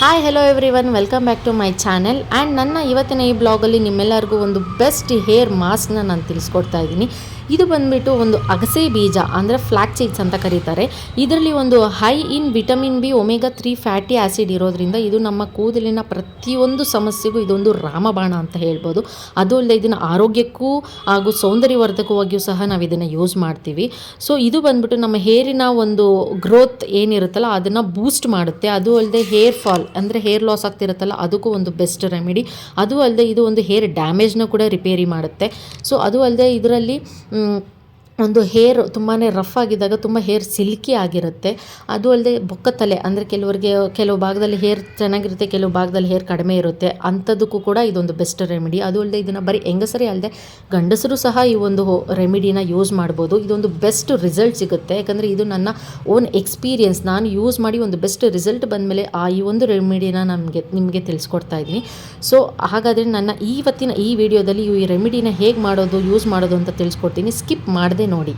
Hi hello everyone welcome back to my channel and ನನ್ನ ಇವತ್ತಿನ ಈ ಬ್ಲಾಗಲ್ಲಿ ನಿಮ್ಮೆಲ್ಲರಿಗೂ ಒಂದು ಬೆಸ್ಟ್ ಹೇರ್ ಮಾಸ್ಕ್ನ ನಾನು ತಿಳಿಸ್ಕೊಡ್ತಾ ಇದ್ದೀನಿ. ಇದು ಬಂದುಬಿಟ್ಟು ಒಂದು ಅಗಸೆ ಬೀಜ, ಅಂದರೆ ಫ್ಲ್ಯಾಕ್ ಸೀಡ್ಸ್ ಅಂತ ಕರೀತಾರೆ. ಇದರಲ್ಲಿ ಒಂದು high in vitamin B omega three fatty acid ಇರೋದ್ರಿಂದ ಇದು ನಮ್ಮ ಕೂದಲಿನ ಪ್ರತಿಯೊಂದು ಸಮಸ್ಯೆಗೂ ಇದೊಂದು ರಾಮಬಾಣ ಅಂತ ಹೇಳ್ಬೋದು. ಅದು ಅಲ್ಲದೆ ಇದನ್ನು ಆರೋಗ್ಯಕ್ಕೂ ಹಾಗೂ ಸೌಂದರ್ಯವರ್ಧಕವಾಗಿಯೂ ಸಹ ನಾವು ಇದನ್ನು ಯೂಸ್ ಮಾಡ್ತೀವಿ. ಸೊ ಇದು ಬಂದ್ಬಿಟ್ಟು ನಮ್ಮ ಹೇರಿನ ಒಂದು ಗ್ರೋತ್ ಏನಿರುತ್ತಲ್ಲ, ಅದನ್ನು ಬೂಸ್ಟ್ ಮಾಡುತ್ತೆ. ಅದು ಅಲ್ಲದೆ ಹೇರ್ ಫಾಲ್ ಅಂದರೆ ಹೇರ್ ಲಾಸ್ ಆಗ್ತಿರುತ್ತಲ್ಲ, ಅದಕ್ಕೂ ಒಂದು ಬೆಸ್ಟ್ ರೆಮಿಡಿ ಅದು ಅಲ್ಲದೆ ಇದು ಒಂದು ಹೇರ್ ಡ್ಯಾಮೇಜ್ನ ಕೂಡ ರಿಪೇರಿ ಮಾಡುತ್ತೆ. ಸೊ ಅದು ಅಲ್ಲದೆ ಇದರಲ್ಲಿ ಒಂದು ಹೇರ್ ತುಂಬಾ ರಫ್ ಆಗಿದ್ದಾಗ ತುಂಬ ಹೇರ್ ಸಿಲ್ಕಿ ಆಗಿರುತ್ತೆ. ಅದು ಅಲ್ಲದೆ ಬೊಕ್ಕ ತಲೆ ಅಂದರೆ ಕೆಲವರಿಗೆ, ಕೆಲವು ಭಾಗದಲ್ಲಿ ಹೇರ್ ಚೆನ್ನಾಗಿರುತ್ತೆ, ಕೆಲವು ಭಾಗದಲ್ಲಿ ಹೇರ್ ಕಡಿಮೆ ಇರುತ್ತೆ. ಅಂಥದ್ದಕ್ಕೂ ಕೂಡ ಇದೊಂದು ಬೆಸ್ಟ್ ರೆಮಿಡಿ ಅದು ಅಲ್ಲದೆ ಇದನ್ನು ಬರೀ ಹೆಂಗಸರೇ ಅಲ್ಲದೆ ಗಂಡಸರು ಸಹ ಈ ಒಂದು ರೆಮಿಡಿನ ಯೂಸ್ ಮಾಡ್ಬೋದು. ಇದೊಂದು ಬೆಸ್ಟ್ ರಿಸಲ್ಟ್ ಸಿಗುತ್ತೆ. ಯಾಕಂದರೆ ಇದು ನನ್ನ ಓನ್ ಎಕ್ಸ್ಪೀರಿಯನ್ಸ್ ನಾನು ಯೂಸ್ ಮಾಡಿ ಒಂದು ಬೆಸ್ಟ್ ರಿಸಲ್ಟ್ ಬಂದಮೇಲೆ ಆ ಈ ಒಂದು ರೆಮಿಡಿನ ನಮಗೆ, ನಿಮಗೆ ತಿಳಿಸ್ಕೊಡ್ತಾ ಇದ್ದೀನಿ. ಸೊ ಹಾಗಾದರೆ ನನ್ನ ಇವತ್ತಿನ ಈ ವಿಡಿಯೋದಲ್ಲಿ ಈ ರೆಮಿಡಿನ ಹೇಗೆ ಮಾಡೋದು ಯೂಸ್ ಮಾಡೋದು ಅಂತ ತಿಳಿಸ್ಕೊಡ್ತೀನಿ. ಸ್ಕಿಪ್ ಮಾಡದೆ ನೋಡಿ.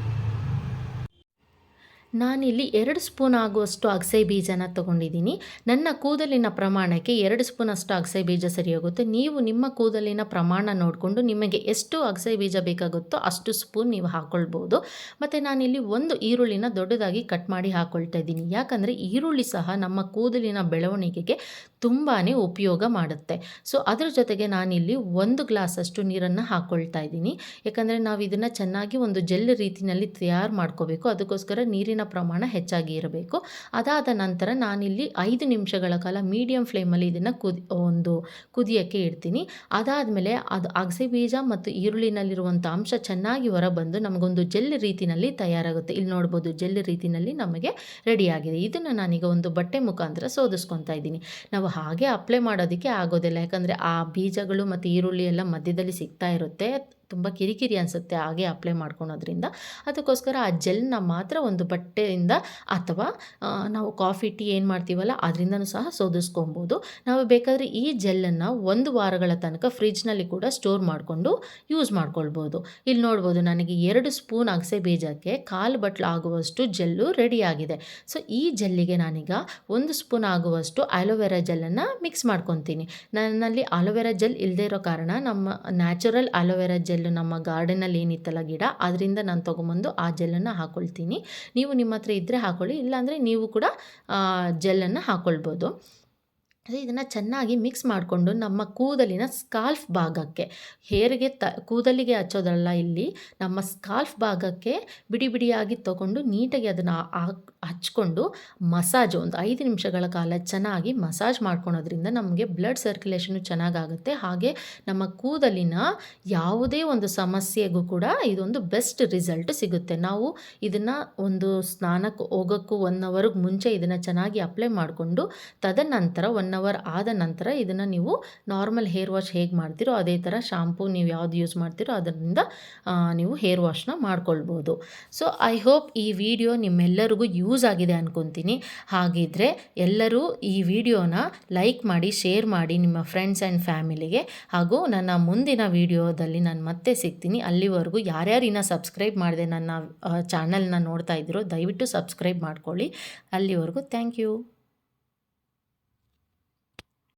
ನಾನಿಲ್ಲಿ ಎರಡು ಸ್ಪೂನ್ ಆಗುವಷ್ಟು ಅಗಸೆ ಬೀಜನ ತಗೊಂಡಿದ್ದೀನಿ. ನನ್ನ ಕೂದಲಿನ ಪ್ರಮಾಣಕ್ಕೆ ಎರಡು ಸ್ಪೂನ್ ಅಷ್ಟು ಅಗಸೆ ಬೀಜ ಸರಿ ಹೋಗುತ್ತೆ ನೀವು ನಿಮ್ಮ ಕೂದಲಿನ ಪ್ರಮಾಣ ನೋಡಿಕೊಂಡು ನಿಮಗೆ ಎಷ್ಟು ಅಗಸೆ ಬೀಜ ಬೇಕಾಗುತ್ತೋ ಅಷ್ಟು ಸ್ಪೂನ್ ನೀವು ಹಾಕ್ಕೊಳ್ಬೋದು ಮತ್ತು ನಾನಿಲ್ಲಿ ಒಂದು ಈರುಳ್ಳಿನ ದೊಡ್ಡದಾಗಿ ಕಟ್ ಮಾಡಿ ಹಾಕ್ಕೊಳ್ತಾ ಇದ್ದೀನಿ. ಯಾಕಂದರೆ ಈರುಳ್ಳಿ ಸಹ ನಮ್ಮ ಕೂದಲಿನ ಬೆಳವಣಿಗೆಗೆ ತುಂಬಾ ಉಪಯೋಗ ಮಾಡುತ್ತೆ. ಸೊ ಅದರ ಜೊತೆಗೆ ನಾನಿಲ್ಲಿ ಒಂದು ಗ್ಲಾಸಷ್ಟು ನೀರನ್ನು ಹಾಕ್ಕೊಳ್ತಾ ಇದ್ದೀನಿ. ಯಾಕಂದರೆ ನಾವು ಇದನ್ನು ಚೆನ್ನಾಗಿ ಒಂದು ಜೆಲ್ ರೀತಿಯಲ್ಲಿ ತಯಾರು ಮಾಡ್ಕೋಬೇಕು. ಅದಕ್ಕೋಸ್ಕರ ನೀರಿನ ಪ್ರಮಾಣ ಹೆಚ್ಚಾಗಿ ಇರಬೇಕು. ಅದಾದ ನಂತರ ನಾನಿಲ್ಲಿ ಐದು ನಿಮಿಷಗಳ ಕಾಲ ಮೀಡಿಯಂ ಫ್ಲೇಮಲ್ಲಿ ಇದನ್ನು ಕುದಿ, ಒಂದು ಕುದಿಯೋಕ್ಕೆ ಇಡ್ತೀನಿ. ಅದಾದಮೇಲೆ ಅದು ಅಗಸೆ ಬೀಜ ಮತ್ತು ಈರುಳ್ಳಿನಲ್ಲಿರುವಂಥ ಅಂಶ ಚೆನ್ನಾಗಿ ಹೊರಬಂದು ನಮಗೊಂದು ಜೆಲ್ ರೀತಿಯಲ್ಲಿ ತಯಾರಾಗುತ್ತೆ. ಇಲ್ಲಿ ನೋಡ್ಬೋದು ಜೆಲ್ ರೀತಿಯಲ್ಲಿ ನಮಗೆ ರೆಡಿಯಾಗಿದೆ. ಇದನ್ನು ನಾನೀಗ ಒಂದು ಬಟ್ಟೆ ಮುಖಾಂತರ ಸೋದಿಸ್ಕೊತಾ ಇದ್ದೀನಿ. ನಾವು ಹಾಗೆ ಅಪ್ಲೈ ಮಾಡೋದಕ್ಕೆ ಆಗೋದಿಲ್ಲ. ಯಾಕಂದರೆ ಆ ಬೀಜಗಳು ಮತ್ತು ಈರುಳ್ಳಿ ಎಲ್ಲ ಮಧ್ಯದಲ್ಲಿ ಸಿಗ್ತಾ ಇರುತ್ತೆ. ತುಂಬ ಕಿರಿಕಿರಿ ಅನಿಸುತ್ತೆ ಹಾಗೆ ಅಪ್ಲೈ ಮಾಡ್ಕೊಳೋದ್ರಿಂದ. ಅದಕ್ಕೋಸ್ಕರ ಆ ಜೆಲ್ನ ಮಾತ್ರ ಒಂದು ಬಟ್ಟೆಯಿಂದ ಅಥವಾ ನಾವು ಕಾಫಿ ಟೀ ಏನು ಮಾಡ್ತೀವಲ್ಲ ಅದರಿಂದನೂ ಸಹ ಸೋದಿಸ್ಕೊಬೋದು ನಾವು ಬೇಕಾದರೆ ಈ ಜೆಲ್ಲನ್ನು ಒಂದು ವಾರಗಳ ತನಕ ಫ್ರಿಜ್ನಲ್ಲಿ ಕೂಡ ಸ್ಟೋರ್ ಮಾಡಿಕೊಂಡು ಯೂಸ್ ಮಾಡ್ಕೊಳ್ಬೋದು. ಇಲ್ಲಿ ನೋಡ್ಬೋದು ನನಗೆ ಎರಡು ಸ್ಪೂನ್ ಅಗಸೆ ಬೀಜಕ್ಕೆ ಕಾಲು ಬಟ್ಲು ಆಗುವಷ್ಟು ಜೆಲ್ಲು ರೆಡಿಯಾಗಿದೆ ಸೊ ಈ ಜೆಲ್ಲಿಗೆ ನಾನೀಗ ಒಂದು ಸ್ಪೂನ್ ಆಗುವಷ್ಟು ಅಲೋವೆರಾ ಜೆಲ್ಲನ್ನು ಮಿಕ್ಸ್ ಮಾಡ್ಕೊತೀನಿ. ನನ್ನಲ್ಲಿ ಅಲೋವೆರಾ ಜೆಲ್ ಇಲ್ಲದೇ ಇರೋ ಕಾರಣ ನಮ್ಮ ನ್ಯಾಚುರಲ್ ಅಲೋವೆರಾ ಜೆಲ್ ಜೆಲ್ ನಮ್ಮ ಗಾರ್ಡನಲ್ಲಿ ಏನಿತ್ತಲ್ಲ ಗಿಡ, ಅದರಿಂದ ನಾನು ತೊಗೊಂಬಂದು ಆ ಜೆಲ್ಲನ್ನು ಹಾಕ್ಕೊಳ್ತೀನಿ ನೀವು ನಿಮ್ಮ ಹತ್ರ ಇದ್ದರೆ ಹಾಕ್ಕೊಳ್ಳಿ ಇಲ್ಲಾಂದರೆ ನೀವು ಕೂಡ ಜೆಲ್ಲನ್ನು ಹಾಕ್ಕೊಳ್ಬೋದು ಇದನ್ನು ಚೆನ್ನಾಗಿ ಮಿಕ್ಸ್ ಮಾಡಿಕೊಂಡು ನಮ್ಮ ಕೂದಲಿನ ಸ್ಕಾಲ್ಫ್ ಭಾಗಕ್ಕೆ, ಹೇರಿಗೆ ತ, ಕೂದಲಿಗೆ ಹಚ್ಚೋದಲ್ಲ ಇಲ್ಲಿ, ನಮ್ಮ ಸ್ಕಾಲ್ಫ್ ಭಾಗಕ್ಕೆ ಬಿಡಿ ಬಿಡಿಯಾಗಿ ತೊಗೊಂಡು ನೀಟಾಗಿ ಅದನ್ನು ಹಚ್ಕೊಂಡು ಮಸಾಜ್ ಒಂದು ಐದು ನಿಮಿಷಗಳ ಕಾಲ ಚೆನ್ನಾಗಿ ಮಸಾಜ್ ಮಾಡ್ಕೊಳೋದ್ರಿಂದ ನಮಗೆ ಬ್ಲಡ್ ಸರ್ಕ್ಯುಲೇಷನು ಚೆನ್ನಾಗಾಗುತ್ತೆ. ಹಾಗೆ ನಮ್ಮ ಕೂದಲಿನ ಯಾವುದೇ ಒಂದು ಸಮಸ್ಯೆಗೂ ಕೂಡ ಇದೊಂದು ಬೆಸ್ಟ್ ರಿಸಲ್ಟ್ ಸಿಗುತ್ತೆ. ನಾವು ಇದನ್ನು ಒಂದು ಸ್ನಾನಕ್ಕೆ ಹೋಗೋಕ್ಕೂ ಒನ್ ಅವರ್ಗೆ ಮುಂಚೆ ಇದನ್ನು ಚೆನ್ನಾಗಿ ಅಪ್ಲೈ ಮಾಡಿಕೊಂಡು ತದನಂತರ ಒನ್ ಅವರ್ ಆದ ನಂತರ ಇದನ್ನು ನೀವು ನಾರ್ಮಲ್ ಹೇರ್ ವಾಶ್ ಹೇಗೆ ಮಾಡ್ತೀರೋ ಅದೇ ಥರ ಶಾಂಪೂ ನೀವು ಯಾವ್ದು ಯೂಸ್ ಮಾಡ್ತೀರೋ ಅದರಿಂದ ನೀವು ಹೇರ್ ವಾಶ್ನ ಮಾಡ್ಕೊಳ್ಬೋದು. ಸೊ ಐ ಹೋಪ್ ಈ ವಿಡಿಯೋ ನಿಮ್ಮೆಲ್ಲರಿಗೂ ಯೂಸ್ ಆಗಿದೆ ಅಂದ್ಕೊತೀನಿ ಹಾಗಿದ್ರೆ ಎಲ್ಲರೂ ಈ ವಿಡಿಯೋನ ಲೈಕ್ ಮಾಡಿ ಶೇರ್ ಮಾಡಿ ನಿಮ್ಮ ಫ್ರೆಂಡ್ಸ್ ಆ್ಯಂಡ್ ಫ್ಯಾಮಿಲಿಗೆ ಹಾಗೂ ನನ್ನ ಮುಂದಿನ ವಿಡಿಯೋದಲ್ಲಿ ನಾನು ಮತ್ತೆ ಸಿಗ್ತೀನಿ. ಅಲ್ಲಿವರೆಗೂ ಯಾರ್ಯಾರು ಇನ್ನೂ ಸಬ್ಸ್ಕ್ರೈಬ್ ಮಾಡಿದೆ ನನ್ನ ಚಾನಲ್ನ ನೋಡ್ತಾ ಇದ್ದೀರೋ ದಯವಿಟ್ಟು ಸಬ್ಸ್ಕ್ರೈಬ್ ಮಾಡ್ಕೊಳ್ಳಿ. ಅಲ್ಲಿವರೆಗೂ ಥ್ಯಾಂಕ್ ಯು